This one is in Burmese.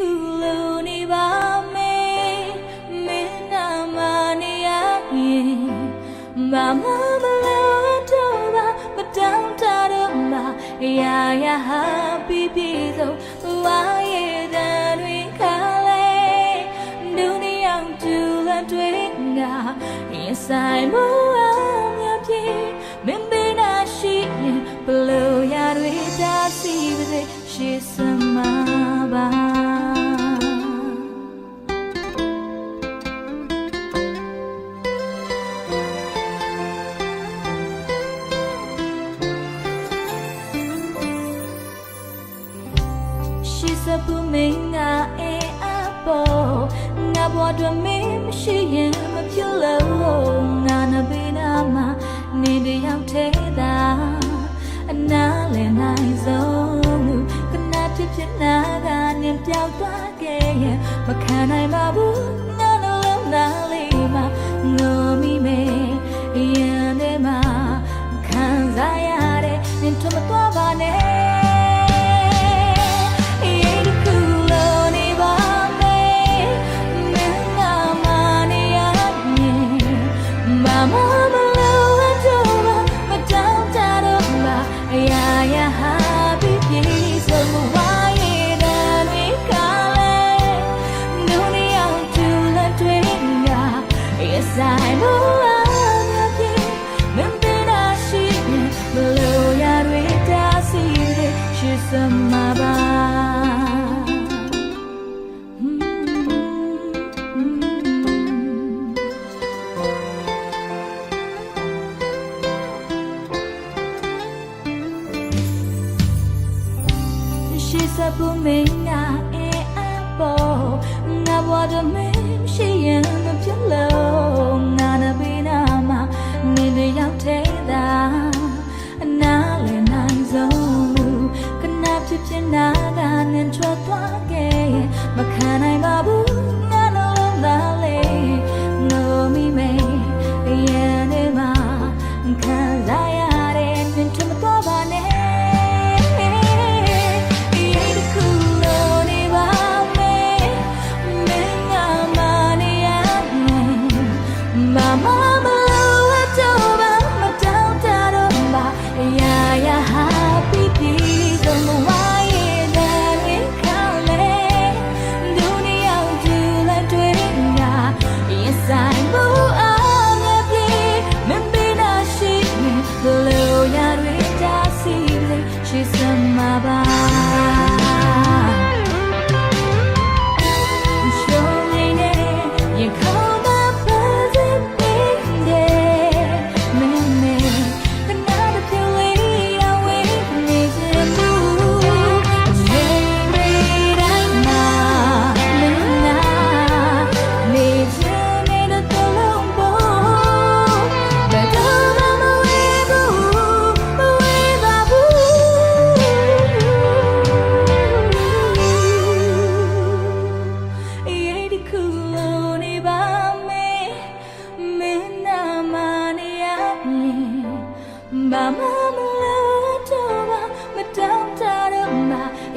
ခုလိုနေပါမေမင်းနာမနေရရင်မမဘလို့တော့ပါမတောင်းတတော့မရာရာဟာပြပြဆုံးဝါရဲ့တန်တွင်ခလဲဒုနီယောင်တူလတွေ့ငါရင်ဆိုင်မို့ သူမင်းငါအဲအပေါ်ငါဘဝတွင်မင်းမရှိရင်မဖြစ်လို့ငါနဘေးနာမှာနေတယောက်ထဲသာအနာလည်နိုင်ဆုံးခဏဖြစ်ဖြစ်နာကနေပြောက်သွားခဲ့ရင်မခံနိုင်ပါဘူး ဆက်ဘူးမင်းငါအဲအပေါ်ငါဘဝတမင်းရှိရင်မပြတ်လို့ငါနဘေးနာမှာနေတယောက်သေးတာအနာလည်းနိုင်ဆုံးကနာဖြစ်ဖြစ်နာကနဲ့ထွက်သွားခဲ့မခံနိုင်